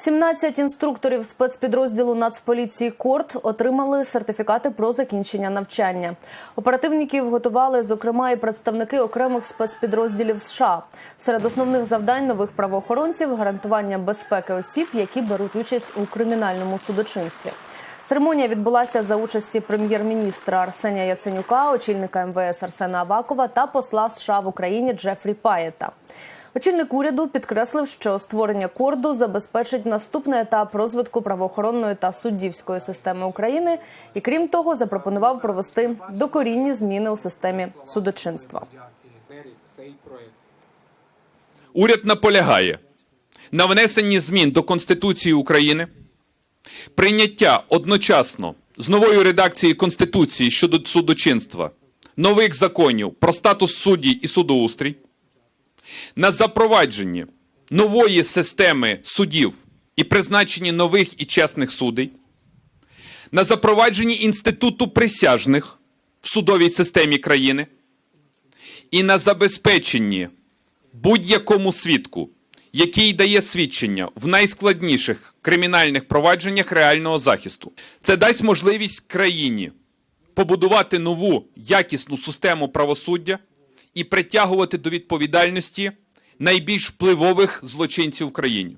17 інструкторів спецпідрозділу Нацполіції Корт отримали сертифікати про закінчення навчання. Оперативників готували, зокрема, і представники окремих спецпідрозділів США. Серед основних завдань нових правоохоронців гарантування безпеки осіб, які беруть участь у кримінальному судочинстві. Церемонія відбулася за участі прем'єр-міністра Арсенія Яценюка, очільника МВС Арсена Авакова та посла США в Україні Джефрі Паєта. Очільник уряду підкреслив, що створення корду забезпечить наступний етап розвитку правоохоронної та суддівської системи України, і крім того, запропонував провести докорінні зміни у системі судочинства. Уряд наполягає на внесенні змін до Конституції України, прийняття одночасно з новою редакцією Конституції щодо судочинства, нових законів про статус судді і судоустрій, на запровадженні нової системи судів і призначенні нових і чесних судей, на запровадженні інституту присяжних в судовій системі країни і на забезпеченні будь-якому свідку, який дає свідчення в найскладніших кримінальних провадженнях реального захисту. Це дасть можливість країні побудувати нову якісну систему правосуддя і притягувати до відповідальності найбільш впливових злочинців в країні.